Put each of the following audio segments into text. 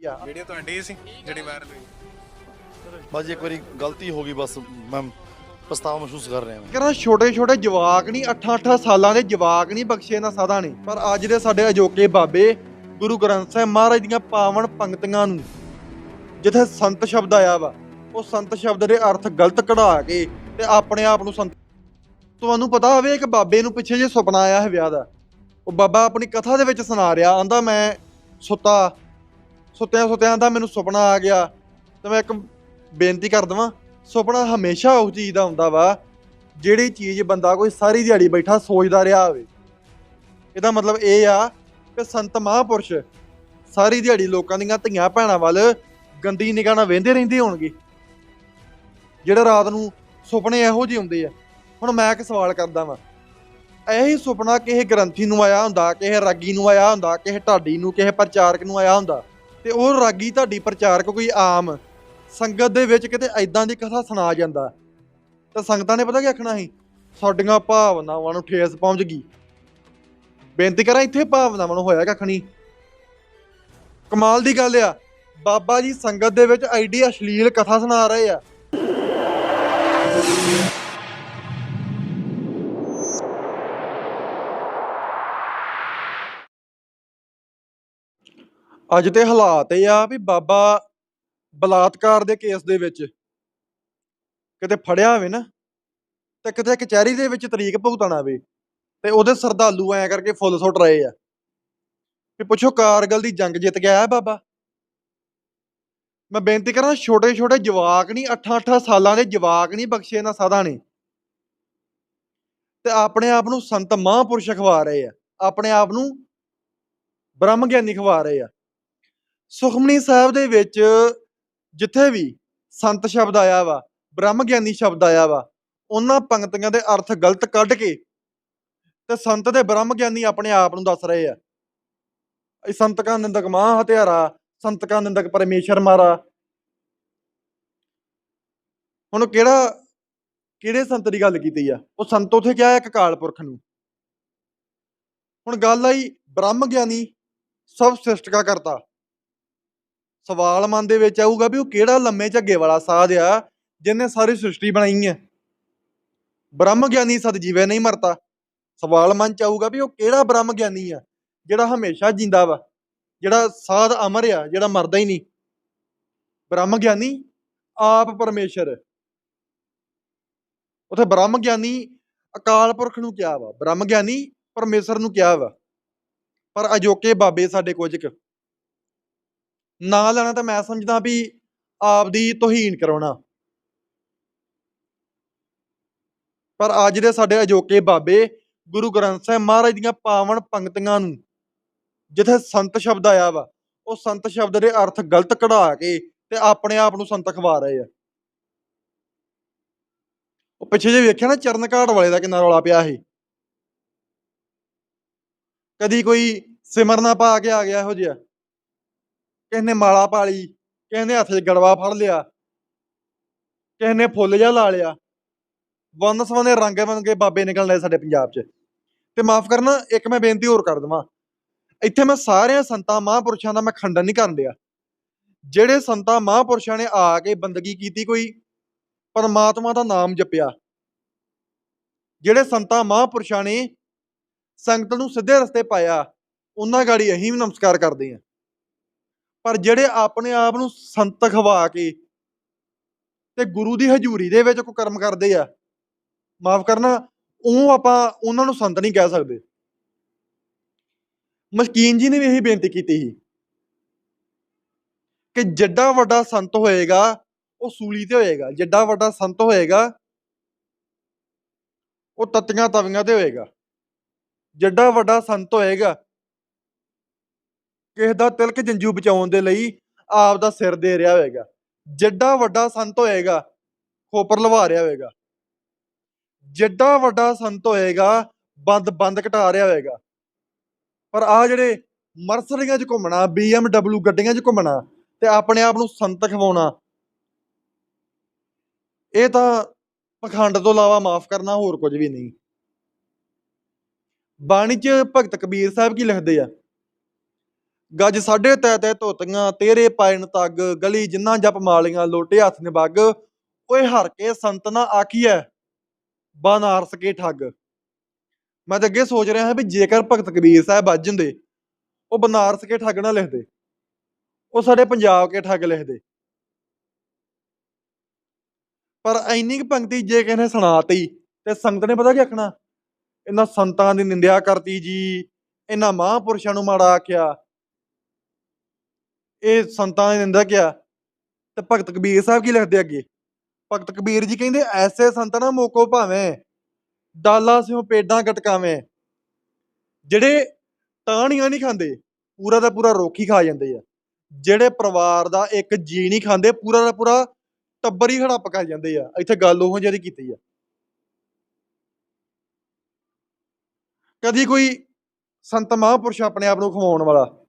ਯਾ ਵੀਡੀਓ ਤੁਹਾਡੀ ਹੀ ਸੀ ਜਿਹੜੀ ਵਾਇਰਲ ਹੋਈ। ਬਸ ਇੱਕ ਵਾਰੀ ਗਲਤੀ ਹੋ ਗਈ ਬਸ ਮੈਂ ਪਛਤਾਵਾ ਮਹਿਸੂਸ ਕਰ ਰਿਹਾ ਹਾਂ ਕਹਿੰਦਾ ਛੋਟੇ ਛੋਟੇ ਜਵਾਕ ਨਹੀਂ 8-8 ਸਾਲਾਂ ਦੇ ਜਵਾਕ ਨਹੀਂ ਬਖਸ਼ੇ ਨਾ ਸਾਦਾ ਨਹੀਂ ਪਰ ਅੱਜ ਦੇ ਸਾਡੇ ਅਜੋਕੇ ਬਾਬੇ ਗੁਰੂ ਗ੍ਰੰਥ ਸਾਹਿਬ ਮਹਾਰਾਜ ਦੀਆਂ ਪਾਵਨ ਪੰਕਤੀਆਂ ਨੂੰ ਜਿੱਥੇ ਸੰਤ ਸ਼ਬਦ ਆਇਆ ਵਾ ਉਹ ਸੰਤ ਸ਼ਬਦ ਦੇ ਅਰਥ ਗਲਤ ਕਢਾ ਕੇ ਤੇ ਆਪਣੇ ਆਪ ਨੂੰ ਸੰਤ ਤੁਹਾਨੂੰ ਪਤਾ ਹੋਵੇ ਇੱਕ ਬਾਬੇ ਨੂੰ ਪਿੱਛੇ ਜੇ ਸੁਪਨਾ ਆਇਆ ਹੈ ਵਿਆਹ ਦਾ। ਉਹ ਬਾਬਾ ਆਪਣੀ ਕਥਾ ਦੇ ਵਿੱਚ ਸੁਣਾ ਰਿਹਾ ਆਂਦਾ ਮੈਂ ਸੁੱਤਾ ਸੁੱਤਿਆਂ ਸੁੱਤਿਆਂ ਦਾ ਮੈਨੂੰ ਸੁਪਨਾ ਆ ਗਿਆ ਤੇ ਮੈਂ ਇੱਕ ਬੇਨਤੀ ਕਰ ਦਵਾਂ, ਸੁਪਨਾ ਹਮੇਸ਼ਾ ਉਸ ਚੀਜ਼ ਦਾ ਹੁੰਦਾ ਵਾ, ਜਿਹੜੀ ਚੀਜ਼ ਬੰਦਾ ਕੋਈ ਸਾਰੀ ਦਿਹਾੜੀ ਬੈਠਾ ਸੋਚਦਾ ਰਿਹਾ ਹੋਵੇ। ਇਹਦਾ ਮਤਲਬ ਇਹ ਆ ਕਿ ਸੰਤ ਮਹਾਪੁਰਸ਼ ਸਾਰੀ ਦਿਹਾੜੀ ਲੋਕਾਂ ਦੀਆਂ ਧੀਆਂ ਭੈਣਾਂ ਵੱਲ ਗੰਦੀ ਨਿਗਾਹ ਨਾਲ ਵੇਂਦੇ ਰਹਿੰਦੇ ਹੋਣਗੇ। ਜਿਹੜੇ ਰਾਤ ਨੂੰ ਸੁਪਨੇ ਇਹੋ ਜਿਹੇ ਹੁੰਦੇ ਆ। ਹੁਣ ਮੈਂ ਇੱਕ ਸਵਾਲ ਕਰਦਾ ਵਾਂ। ਇਹੀ ਸੁਪਨਾ ਕਿਸੇ ਗ੍ਰੰਥੀ ਨੂੰ ਆਇਆ ਹੁੰਦਾ, ਕਿਸੇ ਰਾਗੀ ਨੂੰ ਆਇਆ ਹੁੰਦਾ, ਕਿਸੇ ਢਾਡੀ ਨੂੰ, ਕਿਸੇ ਪ੍ਰਚਾਰਕ ਨੂੰ ਆਇਆ ਹੁੰਦਾ? ਤੇ ਉਹ ਰਾਗੀ ਤੁਹਾਡੀ ਪ੍ਰਚਾਰਕ ਕੋਈ ਆਮ ਸੰਗਤ ਦੇ ਵਿੱਚ ਕਿਤੇ ਐਦਾਂ ਦੀ ਕਥਾ ਸੁਣਾ ਜਾਂਦਾ। ਤਾਂ ਸੰਗਤਾਂ ਨੇ ਪਤਾ ਕੀ ਆਖਣਾ ਸੀ? ਸਾਡੀਆਂ ਭਾਵਨਾਵਾਂ ਨੂੰ ਠੇਸ ਪਹੁੰਚ ਗਈ। ਬੇਨਤੀ ਕਰਾਂ ਇੱਥੇ ਭਾਵਨਾਵਾਂ ਨੂੰ ਹੋਇਆ ਕੱਖ ਨਹੀਂ ਕਮਾਲ ਦੀ ਗੱਲ ਆ। ਬਾਬਾ ਜੀ ਸੰਗਤ ਦੇ ਵਿੱਚ ਐਡੀ ਅਸ਼ਲੀਲ ਕਥਾ ਸੁਣਾ ਰਹੇ ਆ। ਅੱਜ ਤੇ ਹਾਲਾਤ ਇਹ ਆ ਵੀ ਬਾਬਾ ਬਲਾਤਕਾਰ ਦੇ ਕੇਸ ਦੇ ਵਿੱਚ ਕਿਤੇ ਫੜਿਆ ਹੋਵੇ ਨਾ, ਤੇ ਕਿਤੇ ਕਚਹਿਰੀ ਦੇ ਵਿੱਚ ਤਰੀਕ ਭੁਗਤਣਾ ਵੇ ਤੇ ਉਹਦੇ ਸਰਦਾਲੂ ਐ ਕਰਕੇ ਫੁੱਲ ਸੁੱਟ ਰਹੇ ਆ। ਵੀ ਪੁੱਛੋ ਕਾਰਗਲ ਦੀ ਜੰਗ ਜਿੱਤ ਗਿਆ ਹੈ ਬਾਬਾ? ਮੈਂ ਬੇਨਤੀ ਕਰਾਂ ਛੋਟੇ ਛੋਟੇ ਜਵਾਕ ਨਹੀਂ 8-8 ਸਾਲਾਂ ਦੇ ਜਵਾਕ ਨਹੀਂ ਬਖਸ਼ੇ ਨਾ ਸਾਦਾ ਨੇ। ਤੇ ਆਪਣੇ ਆਪ ਨੂੰ ਸੰਤ ਮਹਾਂਪੁਰਸ਼ ਖਵਾ ਰਹੇ ਆ, ਆਪਣੇ ਆਪ ਨੂੰ ਬ੍ਰਹਮ ਗਿਆਨੀ ਖਵਾ ਰਹੇ ਆ। ਸੁਖਮਨੀ ਸਾਹਿਬ ਦੇ ਵਿੱਚ ਜਿੱਥੇ ਵੀ ਸੰਤ ਸ਼ਬਦ ਆਇਆ ਵਾ, ਬ੍ਰਹਮ ਗਿਆਨੀ ਸ਼ਬਦ ਆਇਆ ਵਾ, ਉਹਨਾਂ ਪੰਕਤੀਆਂ ਦੇ ਅਰਥ ਗਲਤ ਕੱਢ ਕੇ ਤੇ ਸੰਤ ਦੇ ਬ੍ਰਹਮ ਗਿਆਨੀ ਆਪਣੇ ਆਪ ਨੂੰ ਦੱਸ ਰਹੇ ਆ। ਇਹ ਸੰਤ ਕਾ ਨਿੰਦਕ ਮਾਂ ਹਤਿਆਰਾ ਸੰਤ ਕਾ ਨਿੰਦਕ ਪਰਮੇਸ਼ਰ ਮਾਰਾ। ਹੁਣ ਕਿਹੜਾ, ਕਿਹੜੇ ਸੰਤ ਦੀ ਗੱਲ ਕੀਤੀ ਆ? ਉਹ ਸੰਤ ਉਥੇ ਕਿਹਾ ਇੱਕ ਕਾਲ ਪੁਰਖ ਨੂੰ। ਹੁਣ ਗੱਲ ਆਈ ਬ੍ਰਹਮ ਗਿਆਨੀ ਸਭ ਸ੍ਰਿਸ਼ਟ ਕਾ ਕਰਤਾ। ਸਵਾਲ ਮਨ ਦੇ ਵਿੱਚ ਆਊਗਾ ਵੀ ਉਹ ਕਿਹੜਾ ਲੰਮੇ ਝੱਗੇ ਵਾਲਾ ਸਾਧ ਆ, ਜਿਹਨੇ ਸਾਰੀ ਸ੍ਰਿਸ਼ਟੀ ਬਣਾਈ ਹੈ। ਬ੍ਰਹਮ ਗਿਆਨੀ ਸਤਜੀਵੇ ਨਹੀਂ ਮਰਤਾ। ਸਵਾਲ ਮਨ ਚ ਆਊਗਾ ਵੀ ਉਹ ਕਿਹੜਾ ਬ੍ਰਹਮ ਗਿਆਨੀ ਆ, ਜਿਹੜਾ ਹਮੇਸ਼ਾ ਜਿੰਦਾ ਵਾ, ਜਿਹੜਾ ਸਾਧ ਅਮਰ ਆ, ਜਿਹੜਾ ਮਰਦਾ ਹੀ ਨਹੀਂ। ਬ੍ਰਹਮ ਗਿਆਨੀ ਆਪ ਪਰਮੇਸ਼ਰ। ਉਥੇ ਬ੍ਰਹਮ ਗਿਆਨੀ ਅਕਾਲ ਪੁਰਖ ਨੂੰ ਕਿਹਾ ਵਾ, ਬ੍ਰਹਮ ਗਿਆਨੀ ਪਰਮੇਸ਼ਰ ਨੂੰ ਕਿਹਾ ਵਾ। ਪਰ ਅਜੋਕੇ ਬਾਬੇ ਸਾਡੇ ਕੁਝ ਕੁ ਨਾ ਲੈਣਾ ਤਾਂ ਮੈਂ ਸਮਝਦਾ ਵੀ ਆਪਦੀ ਤੋਹੀਨ ਕਰਾਉਣਾ। ਪਰ ਅੱਜ ਦੇ ਸਾਡੇ ਅਜੋਕੇ ਬਾਬੇ ਗੁਰੂ ਗ੍ਰੰਥ ਸਾਹਿਬ ਮਹਾਰਾਜ ਦੀਆਂ ਪਾਵਨ ਪੰਕਤੀਆਂ ਨੂੰ, ਜਿੱਥੇ ਸੰਤ ਸ਼ਬਦ ਆਇਆ ਵਾ, ਉਹ ਸੰਤ ਸ਼ਬਦ ਦੇ ਅਰਥ ਗਲਤ ਕਢਾ ਕੇ ਤੇ ਆਪਣੇ ਆਪ ਨੂੰ ਸੰਤ ਖਵਾ ਰਹੇ ਆ। ਉਹ ਪਿੱਛੇ ਜੇ ਵੇਖਿਆ ਨਾ ਚਰਨ ਘਾਟ ਵਾਲੇ ਦਾ ਕਿੰਨਾ ਰੌਲਾ ਪਿਆ ਸੀ ਕਦੀ ਕੋਈ ਸਿਮਰਨਾ ਪਾ ਕੇ ਆ ਗਿਆ ਇਹੋ ਜਿਹਾ। ਕਿਸੇ ਨੇ ਮਾਲਾ ਪਾ ਲਈ ਕਿਸੇ ਨੇ ਹੱਥ 'ਚ ਗੜਵਾ ਫੜ ਲਿਆ ਕਿਸੇ ਨੇ ਫੁੱਲ ਜਿਹਾ ਲਾ ਲਿਆ। ਵੰਨ ਸਵੰਨੇ ਰੰਗ ਬੰਗੇ ਬਾਬੇ ਨਿਕਲਣ ਲਏ ਸਾਡੇ ਪੰਜਾਬ 'ਚ। ਤੇ ਮਾਫ ਕਰਨਾ, ਇੱਕ ਮੈਂ ਬੇਨਤੀ ਹੋਰ ਕਰ ਦਵਾਂ। ਇੱਥੇ ਮੈਂ ਸਾਰਿਆਂ ਸੰਤਾਂ ਮਹਾਂਪੁਰਸ਼ਾਂ ਦਾ ਮੈਂ ਖੰਡਨ ਨਹੀਂ ਕਰਨ ਡਿਆ। ਜਿਹੜੇ ਸੰਤਾਂ ਮਹਾਂਪੁਰਸ਼ਾਂ ਨੇ ਆ ਕੇ ਬੰਦਗੀ ਕੀਤੀ ਕੋਈ, ਪਰਮਾਤਮਾ ਦਾ ਨਾਮ ਜਪਿਆ। ਜਿਹੜੇ ਸੰਤਾਂ ਮਹਾਂਪੁਰਸ਼ਾਂ ਨੇ ਸੰਗਤ ਨੂੰ ਸਿੱਧੇ ਰਸਤੇ ਪਾਇਆ, ਉਹਨਾਂ ਗਾੜੀ ਅਸੀਂ ਵੀ ਨਮਸਕਾਰ ਕਰਦੇ ਹਾਂ। ਪਰ ਜਿਹੜੇ ਆਪਣੇ ਆਪ ਨੂੰ ਸੰਤ ਖਵਾ ਕੇ ਤੇ ਗੁਰੂ ਦੀ ਹਜ਼ੂਰੀ ਦੇ ਵਿੱਚ ਕੋਈ ਕਰਮ ਕਰਦੇ ਆ, ਮਾਫ ਕਰਨਾ, ਉਹ ਆਪਾਂ ਉਹਨਾਂ ਨੂੰ ਸੰਤ ਨਹੀਂ ਕਹਿ ਸਕਦੇ। ਮਸਕੀਨ ਜੀ ਨੇ ਵੀ ਇਹੀ ਬੇਨਤੀ ਕੀਤੀ ਸੀ ਕਿ ਜਿੱਡਾ ਵੱਡਾ ਸੰਤ ਹੋਏਗਾ, ਉਹ ਸੂਲੀ ਤੇ ਹੋਏਗਾ, ਜਿੱਡਾ ਵੱਡਾ ਸੰਤ ਹੋਏਗਾ, ਉਹ ਤਤੀਆਂ ਤਵੀਆਂ ਤੇ ਹੋਏਗਾ। ਜਿੱਡਾ ਵੱਡਾ ਸੰਤ ਹੋਏਗਾ ਕਿਸੇ ਦਾ ਤਿਲਕ ਜੰਜੂ ਬਚਾਉਣ ਦੇ ਲਈ ਆਪ ਦਾ ਸਿਰ ਦੇ ਰਿਹਾ ਹੋਏਗਾ। ਜਿੱਡਾ ਵੱਡਾ ਸੰਤ ਹੋਏਗਾ, ਖੋਪਰ ਲਵਾ ਰਿਹਾ ਹੋਏਗਾ। ਜਿੱਡਾ ਵੱਡਾ ਸੰਤ ਹੋਏਗਾ, ਬੰਦ ਬੰਦ ਘਟਾ ਰਿਹਾ ਹੋਏਗਾ। ਪਰ ਆ ਜਿਹੜੇ ਮਰਸਰੀਆਂ 'ਚ ਘੁੰਮਣਾ BMW ਗੱਡੀਆਂ 'ਚ ਘੁੰਮਣਾ ਤੇ ਆਪਣੇ ਆਪ ਨੂੰ ਸੰਤ ਖਵਾਉਣਾ, ਇਹ ਤਾਂ ਪਖੰਡ ਤੋਂ ਇਲਾਵਾ ਮਾਫ ਕਰਨਾ ਹੋਰ ਕੁਝ ਵੀ ਨਹੀਂ। ਬਾਣੀ 'ਚ ਭਗਤ ਕਬੀਰ ਸਾਹਿਬ ਕੀ ਲਿਖਦੇ ਆ? ਗੱਜ ਸਾਢੇ ਤੈ ਤੈ ਧੋਤੀਆਂ, ਤੇਰੇ ਪਾਇਨ ਤੱਗ, ਗਲੀ ਜਿੰਨਾ ਜਪ ਮਾਲੀਆਂ, ਲੋਟੇ ਹੱਥ ਨੇ ਬੱਗ ਓਏ ਹਰ ਕੇ ਸੰਤ ਨਾ ਆਖੀਐ ਬਨਾਰਸ ਕੇ ਠੱਗ। ਮੈਂ ਤਾਂ ਅੱਗੇ ਸੋਚ ਰਿਹਾ ਹਾਂ ਵੀ ਜੇਕਰ ਭਗਤ ਕਬੀਰ ਸਾਹਿਬ ਵੱਜ ਜਾਂਦੇ, ਉਹ ਬਨਾਰਸ ਕੇ ਠੱਗ ਨਾ ਲਿਖਦੇ। ਉਹ ਸਾਡੇ ਪੰਜਾਬ ਕੇ ਠੱਗ ਲਿਖਦੇ। ਪਰ ਇੰਨੀ ਕੁ ਪੰਕਤੀ ਜੇ ਕਿਸੇ ਨੇ ਸੁਣਾਤੀ, ਤੇ ਸੰਗਤ ਨੇ ਪਤਾ ਕੀ ਆਖਣਾ? ਇਹਨਾਂ ਸੰਤਾਂ ਦੀ ਨਿੰਦਿਆ ਕਰਤੀ ਜੀ, ਇਹਨਾਂ ਮਹਾਂਪੁਰਸ਼ਾਂ ਨੂੰ ਮਾੜਾ ਆਖਿਆ। ਇਹ ਸੰਤਾਂ ਨੇ ਦਿੰਦਾ ਕਿਆ? ਤੇ ਭਗਤ ਕਬੀਰ ਸਾਹਿਬ ਕੀ ਲਿਖਦੇ ਅੱਗੇ? ਭਗਤ ਕਬੀਰ ਜੀ ਕਹਿੰਦੇ, ਐਸੇ ਸੰਤ ਨਾ ਮੋਕੋ ਭਾਵੇਂ ਡਾਲਾ ਸਿਓ ਪੇਡਾਂ ਗਟਕਾਵੇਂ। ਜਿਹੜੇ ਟਾਹਣੀਆਂ ਨਹੀਂ ਖਾਂਦੇ, ਪੂਰਾ ਦਾ ਪੂਰਾ ਰੋਖੀ ਖਾ ਜਾਂਦੇ ਆ। ਜਿਹੜੇ ਪਰਿਵਾਰ ਦਾ ਇੱਕ ਜੀ ਨਹੀਂ ਖਾਂਦੇ, ਪੂਰਾ ਦਾ ਪੂਰਾ ਟੱਬਰ ਹੀ ਹੜੱਪ ਕਰ ਜਾਂਦੇ ਆ। ਇੱਥੇ ਗੱਲ ਉਹ ਜਿਹੜੀ ਕੀਤੀ ਆ। ਕਦੀ ਕੋਈ ਸੰਤ ਮਹਾਂਪੁਰਸ਼ ਆਪਣੇ ਆਪ ਨੂੰ ਖਵਾਉਣ ਵਾਲਾ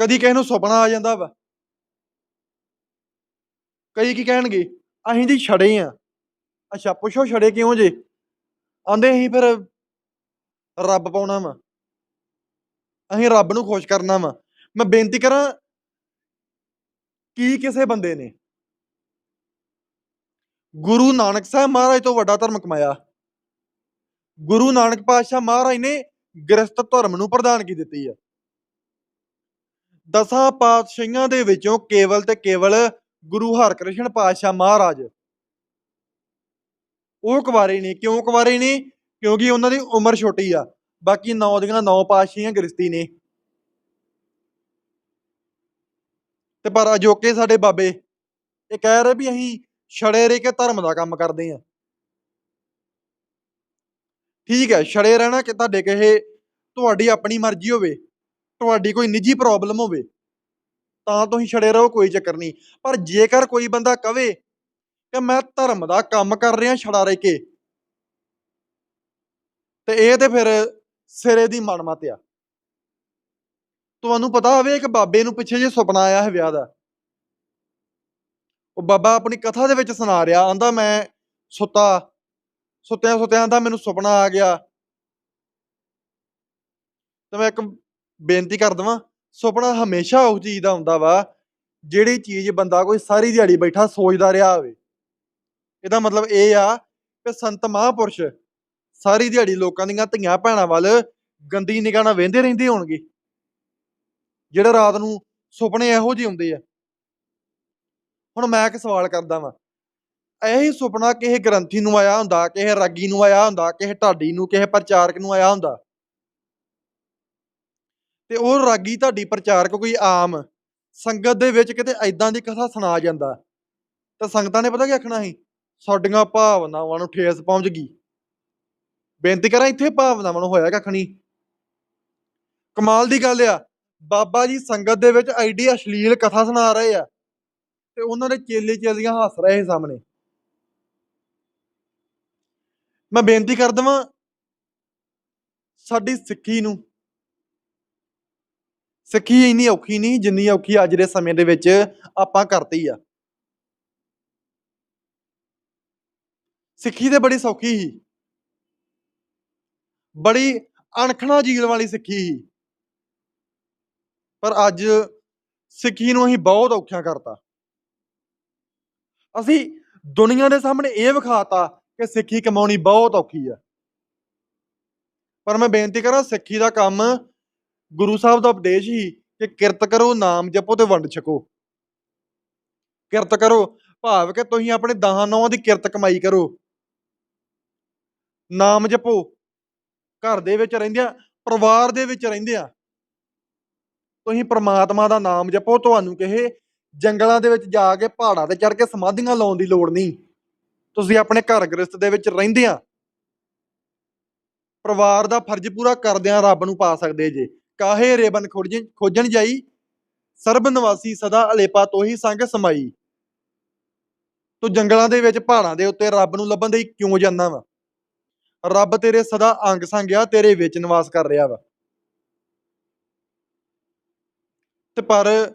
ਕਦੀ ਕਿਸੇ ਨੂੰ ਸੁਪਨਾ ਆ ਜਾਂਦਾ ਵਾ। ਕਈ ਕੀ ਕਹਿਣਗੇ, ਅਸੀਂ ਜੀ ਛੜੇ ਆ। ਅੱਛਾ, ਪੁੱਛੋ ਛੜੇ ਕਿਉਂ ਜੇ? ਆਂਦੇ ਅਸੀਂ ਫਿਰ ਰੱਬ ਪਾਉਣਾ ਵਾ। ਅਸੀਂ ਰੱਬ ਨੂੰ ਖੁਸ਼ ਕਰਨਾ ਵਾ। ਮੈਂ ਬੇਨਤੀ ਕਰਾਂ, ਕੀ ਕਿਸੇ ਬੰਦੇ ਨੇ ਗੁਰੂ ਨਾਨਕ ਸਾਹਿਬ ਮਹਾਰਾਜ ਤੋਂ ਵੱਡਾ ਧਰਮ ਕਮਾਇਆ। ਗੁਰੂ ਨਾਨਕ ਪਾਤਸ਼ਾਹ ਮਹਾਰਾਜ ਨੇ ਗ੍ਰਸਥ ਧਰਮ ਨੂੰ ਪ੍ਰਦਾਨ ਕੀ ਦਿੱਤੀ ਆ। ਦਸਾਂ ਪਾਤਸ਼ਾਹੀਆਂ ਦੇ ਵਿੱਚੋਂ ਕੇਵਲ ਤੇ ਕੇਵਲ ਗੁਰੂ ਹਰਕ੍ਰਿਸ਼ਨ ਪਾਤਸ਼ਾਹ ਮਹਾਰਾਜ। ਉਹ ਕੁਵਾਰੇ ਨੇ ਕਿਉਂ ਕੁਵਾਰੇ ਨੇ ਕਿਉਂਕਿ ਉਹਨਾਂ ਦੀ ਉਮਰ ਛੋਟੀ ਆ, ਬਾਕੀ ਨੌ ਦੀਆਂ ਨੌ ਪਾਤਸ਼ਾਹੀਆਂ ਗ੍ਰਸਤੀ ਨੇ। ਤੇ ਪਰ ਅਜੋਕੇ ਸਾਡੇ ਬਾਬੇ ਇਹ ਕਹਿ ਰਹੇ ਵੀ ਅਸੀਂ ਛੜੇ ਰਹਿ ਕੇ ਧਰਮ ਦਾ ਕੰਮ ਕਰਦੇ ਆ ਠੀਕ ਹੈ, ਛੜੇ ਰਹਿਣਾ ਕਿ ਤੁਹਾਡੇ ਕਹੇ ਤੁਹਾਡੀ ਆਪਣੀ ਮਰਜ਼ੀ ਹੋਵੇ। ਤੁਹਾਡੀ ਕੋਈ ਨਿੱਜੀ ਪ੍ਰੋਬਲਮ ਹੋਵੇ, ਤਾਂ ਤੁਸੀਂ ਛੜੇ ਰਹੋ, ਕੋਈ ਚੱਕਰ ਨਹੀਂ। ਪਰ ਜੇਕਰ ਕੋਈ ਬੰਦਾ ਕਵੇ ਕਿ ਮੈਂ ਧਰਮ ਦਾ ਕੰਮ ਕਰ ਰਿਹਾ, ਛੜਾ ਰਹਿ ਕੇ, ਤੇ ਇਹ ਤੇ ਫਿਰ ਸਿਰੇ ਦੀ ਮਨਮਤ ਆ। ਤੁਹਾਨੂੰ ਪਤਾ ਹੋਵੇ, ਇੱਕ ਬਾਬੇ ਨੂੰ ਪਿੱਛੇ ਜੇ ਸੁਪਨਾ ਆਇਆ ਹੈ ਵਿਆਹ ਦਾ। ਉਹ ਬਾਬਾ ਆਪਣੀ ਕਥਾ ਦੇ ਵਿੱਚ ਸੁਣਾ ਰਿਹਾ, ਆਂਦਾ ਮੈਂ ਸੁੱਤਾ ਸੁੱਤਿਆਂ ਸੁੱਤਿਆਂ ਦਾ ਮੈਨੂੰ ਸੁਪਨਾ ਆ ਗਿਆ। ਤੇ ਮੈਂ ਇੱਕ ਬੇਨਤੀ ਕਰ ਦਵਾਂ, ਸੁਪਨਾ ਹਮੇਸ਼ਾ ਉਹ ਚੀਜ਼ ਦਾ ਹੁੰਦਾ ਵਾ, ਜਿਹੜੀ ਚੀਜ਼ ਬੰਦਾ ਕੋਈ ਸਾਰੀ ਦਿਹਾੜੀ ਬੈਠਾ ਸੋਚਦਾ ਰਿਹਾ ਹੋਵੇ। ਇਹਦਾ ਮਤਲਬ ਇਹ ਆ ਕਿ ਸੰਤ ਮਹਾਂਪੁਰਸ਼ ਸਾਰੀ ਦਿਹਾੜੀ ਲੋਕਾਂ ਦੀਆਂ ਧੀਆਂ ਭੈਣਾਂ ਵੱਲ ਗੰਦੀ ਨਿਗਾਹ ਨਾਲ ਵੇਂਦੇ ਰਹਿੰਦੇ ਹੋਣਗੇ। ਜਿਹੜਾ ਰਾਤ ਨੂੰ ਸੁਪਨੇ ਇਹੋ ਜਿਹੇ ਹੁੰਦੇ ਆ। ਹੁਣ ਮੈਂ ਇੱਕ ਸਵਾਲ ਕਰਦਾ ਵਾਂ, ਇਹੀ ਸੁਪਨਾ ਕਿਸੇ ਗ੍ਰੰਥੀ ਨੂੰ ਆਇਆ ਹੁੰਦਾ, ਕਿਸੇ ਰਾਗੀ ਨੂੰ ਆਇਆ ਹੁੰਦਾ, ਕਿਸੇ ਢਾਡੀ ਨੂੰ, ਕਿਸੇ ਪ੍ਰਚਾਰਕ ਨੂੰ ਆਇਆ ਹੁੰਦਾ? ਤੇ ਉਹ ਰਾਗੀ ਤੁਹਾਡੀ ਪ੍ਰਚਾਰਕ ਕੋਈ ਆਮ ਸੰਗਤ ਦੇ ਵਿੱਚ ਕਿਤੇ ਐਦਾਂ ਦੀ ਕਥਾ ਸੁਣਾ ਜਾਂਦਾ। ਤਾਂ ਸੰਗਤਾਂ ਨੇ ਪਤਾ ਕੀ ਆਖਣਾ ਸੀ? ਸਾਡੀਆਂ ਭਾਵਨਾਵਾਂ ਨੂੰ ਠੇਸ ਪਹੁੰਚ ਗਈ। ਬੇਨਤੀ ਕਰਾਂ ਇੱਥੇ ਭਾਵਨਾਵਾਂ ਨੂੰ ਹੋਇਆ ਕੱਖ ਨਹੀਂ ਕਮਾਲ ਦੀ ਗੱਲ ਆ। ਬਾਬਾ ਜੀ ਸੰਗਤ ਦੇ ਵਿੱਚ ਐਡੀ ਅਸ਼ਲੀਲ ਕਥਾ ਸੁਣਾ ਰਹੇ ਆ ਤੇ ਉਹਨਾਂ ਦੇ ਚੇਲੇ ਚੇਲੀਆਂ ਹੱਸ ਰਹੇ ਸਾਹਮਣੇ। ਮੈਂ ਬੇਨਤੀ ਕਰ ਦਵਾਂ, ਸਾਡੀ ਸਿੱਖੀ ਨੂੰ ਸਿੱਖੀ ਇੰਨੀ ਔਖੀ ਨਹੀਂ ਜਿੰਨੀ ਔਖੀ ਅੱਜ ਦੇ ਸਮੇਂ ਦੇ ਵਿੱਚ ਆਪਾਂ ਕਰਤੀ ਆ। ਸਿੱਖੀ ਤੇ ਬੜੀ ਸੌਖੀ ਸੀ। ਬੜੀ ਅਣਖਣਾ ਜੀਣ ਵਾਲੀ ਸਿੱਖੀ ਸੀ। ਪਰ ਅੱਜ ਸਿੱਖੀ ਨੂੰ ਅਸੀਂ ਬਹੁਤ ਔਖਿਆ ਕਰਤਾ। ਅਸੀਂ ਦੁਨੀਆ ਦੇ ਸਾਹਮਣੇ ਇਹ ਵਿਖਾਤਾ ਕਿ ਸਿੱਖੀ ਕਮਾਉਣੀ ਬਹੁਤ ਔਖੀ ਆ। ਪਰ ਮੈਂ ਬੇਨਤੀ ਕਰਾਂ ਸਿੱਖੀ ਦਾ ਕੰਮ ਗੁਰੂ ਸਾਹਿਬ ਦਾ ਉਪਦੇਸ਼ ਹੀ ਕਿ ਕਿਰਤ ਕਰੋ, ਨਾਮ ਜਪੋ ਤੇ ਵੰਡ ਛਕੋ। ਕਿਰਤ ਕਰੋ, ਭਾਵ ਕਿ ਤੁਸੀਂ ਆਪਣੇ ਦਾਹਾਂ ਨੌਂ ਦੀ ਕਿਰਤ ਕਮਾਈ ਕਰੋ। ਨਾਮ ਜਪੋ। ਘਰ ਦੇ ਵਿੱਚ ਰਹਿੰਦਿਆਂ ਪਰਿਵਾਰ ਦੇ ਵਿੱਚ ਰਹਿੰਦਿਆਂ ਤੁਸੀਂ ਪ੍ਰਮਾਤਮਾ ਦਾ ਨਾਮ ਜਪੋ, ਤੁਹਾਨੂੰ ਕਿਸੇ ਜੰਗਲਾਂ ਦੇ ਵਿੱਚ ਜਾ ਕੇ ਪਹਾੜਾਂ ਤੇ ਚੜ ਕੇ ਸਮਾਧੀਆਂ ਲਾਉਣ ਦੀ ਲੋੜ ਨਹੀਂ। ਤੁਸੀਂ ਆਪਣੇ ਘਰ ਗ੍ਰਸਤ ਦੇ ਵਿੱਚ ਰਹਿੰਦਿਆਂ ਪਰਿਵਾਰ ਦਾ ਫਰਜ਼ ਪੂਰਾ ਕਰਦਿਆਂ ਰੱਬ ਨੂੰ ਪਾ ਸਕਦੇ ਜੇ। ਕਾਹੇ ਰੇਬਨ ਖੋਜਣ ਖੋਜਣ ਜਾਈ? ਸਰਬ ਨਿਵਾਸੀ ਸਦਾ ਅਲੇਪਾ ਤੋਂ ਹੀ ਸੰਗ ਸਮਾਈ। ਤੂੰ ਜੰਗਲਾਂ ਦੇ ਵਿੱਚ ਪਹਾੜਾਂ ਦੇ ਉੱਤੇ ਰੱਬ ਨੂੰ ਲੱਭਣ ਲਈ ਕਿਉਂ ਜਾਂਦਾ ਵਾ? ਰੱਬ ਤੇਰੇ ਸਦਾ ਅੰਗ ਸੰਗਿਆ ਆ, ਤੇਰੇ ਵਿੱਚ ਨਿਵਾਸ ਕਰ ਰਿਹਾ ਵਾ। ਤੇ ਪਰ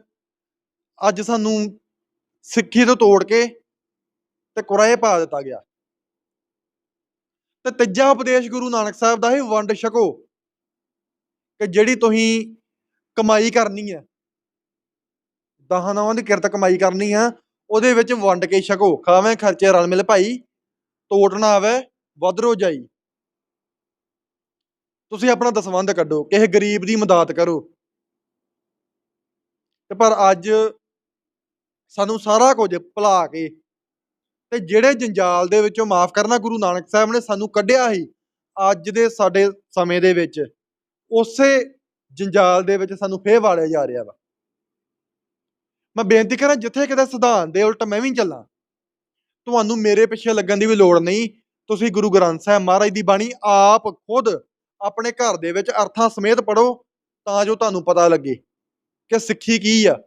ਅੱਜ ਸਾਨੂੰ ਸਿੱਖੀ ਤੋਂ ਤੋੜ ਕੇ ਤੇ ਕੁਰਾਏ ਪਾ ਦਿੱਤਾ ਗਿਆ। ਤੇ ਤੀਜਾ ਉਪਦੇਸ਼ ਗੁਰੂ ਨਾਨਕ ਸਾਹਿਬ ਦਾ ਹੈ, ਵੰਡ ਛਕੋ। ਕਿ ਜਿਹੜੀ ਤੁਸੀਂ ਕਮਾਈ ਕਰਨੀ ਹੈ ਦਹਾਂ ਨਵਾਂ ਦੀ ਕਿਰਤ ਕਮਾਈ ਕਰਨੀ ਆ, ਉਹਦੇ ਵਿੱਚ ਵੰਡ ਕੇ ਛਕੋ, ਖਾਵੇਂ ਖਰਚੇ ਰਲ ਮਿਲ ਭਾਈ ਤੋੜ ਨਾ ਆਵੇ, ਵੱਧ ਰੋ ਜਾਈ ਤੁਸੀਂ ਆਪਣਾ ਦਸਵੰਧ ਕੱਢੋ, ਕਿਸੇ ਗਰੀਬ ਦੀ ਮਦਦ ਕਰੋ। ਤੇ ਪਰ ਅੱਜ ਸਾਨੂੰ ਸਾਰਾ ਕੁਝ ਭੁਲਾ ਕੇ ਤੇ ਜਿਹੜੇ ਜੰਜਾਲ ਦੇ ਵਿੱਚੋਂ ਮਾਫ ਕਰਨਾ ਗੁਰੂ ਨਾਨਕ ਸਾਹਿਬ ਨੇ ਸਾਨੂੰ ਕੱਢਿਆ ਸੀ, ਅੱਜ ਦੇ ਸਾਡੇ ਸਮੇਂ ਦੇ ਵਿੱਚ ਉਸੇ ਜੰਜਾਲ ਦੇ ਵਿੱਚ ਸਾਨੂੰ ਫੇਰ ਵਾੜਿਆ ਜਾ ਰਿਹਾ ਵਾ। ਮੈਂ ਬੇਨਤੀ ਕਰਾਂ ਜਿੱਥੇ ਕਿਤੇ ਸਿਧਾਂਤ ਦੇ ਉਲਟ ਮੈਂ ਵੀ ਚੱਲਾਂ। ਤੁਹਾਨੂੰ ਮੇਰੇ ਪਿੱਛੇ ਲੱਗਣ ਦੀ ਵੀ ਲੋੜ ਨਹੀਂ। ਤੁਸੀਂ ਗੁਰੂ ਗ੍ਰੰਥ ਸਾਹਿਬ ਮਹਾਰਾਜ ਦੀ ਬਾਣੀ ਆਪ ਖੁਦ ਆਪਣੇ ਘਰ ਦੇ ਵਿੱਚ ਅਰਥਾਂ ਸਮੇਤ ਪੜੋ ਤਾਂ ਜੋ ਤੁਹਾਨੂੰ ਪਤਾ ਲੱਗੇ ਕਿ ਸਿੱਖੀ ਕੀ ਆ।